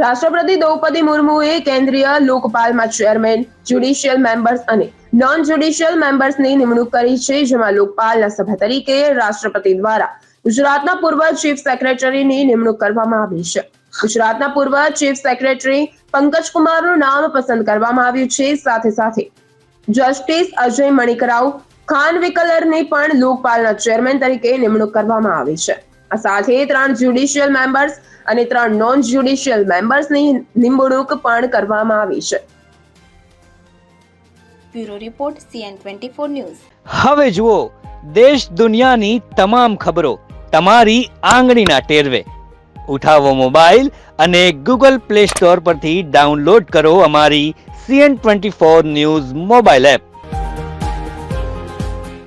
રાષ્ટ્રપતિ દ્રૌપદી મુર્મુએ કેન્દ્રીય લોકપાલમાં ચેરમેન જ્યુડિશિયલ મેમ્બર્સ અને નોન જ્યુડિશિયલ મેમ્બર્સની નિમણૂક કરી છે, જેમાં લોકપાલના સભ્ય તરીકે રાષ્ટ્રપતિ દ્વારા ગુજરાતના પૂર્વ ચીફ સેક્રેટરીની નિમણૂક કરવામાં આવી છે. ગુજરાતના પૂર્વ ચીફ સેક્રેટરી પંકજ કુમારનું નામ પસંદ કરવામાં આવ્યું છે. સાથે સાથે જસ્ટિસ અજય મણિકરાવ ખાન વિકલરની પણ લોકપાલના ચેરમેન તરીકે નિમણૂક કરવામાં આવી છે. આ સાથે ત્રણ જ્યુડિશિયલ મેમ્બર્સ અને ત્રણ નોન જ્યુડિશિયલ મેમ્બર્સની નિમણૂક પણ કરવામાં આવી છે. Bureau report CN twenty four news. હવે જુઓ દેશ દુનિયાની તમામ ખબરો તમારી આંગળીના ટેરવે. ઉઠાવો મોબાઈલ અને ગૂગલ પ્લે સ્ટોર પરથી ડાઉનલોડ કરો અમારી CN twenty four news mobile app.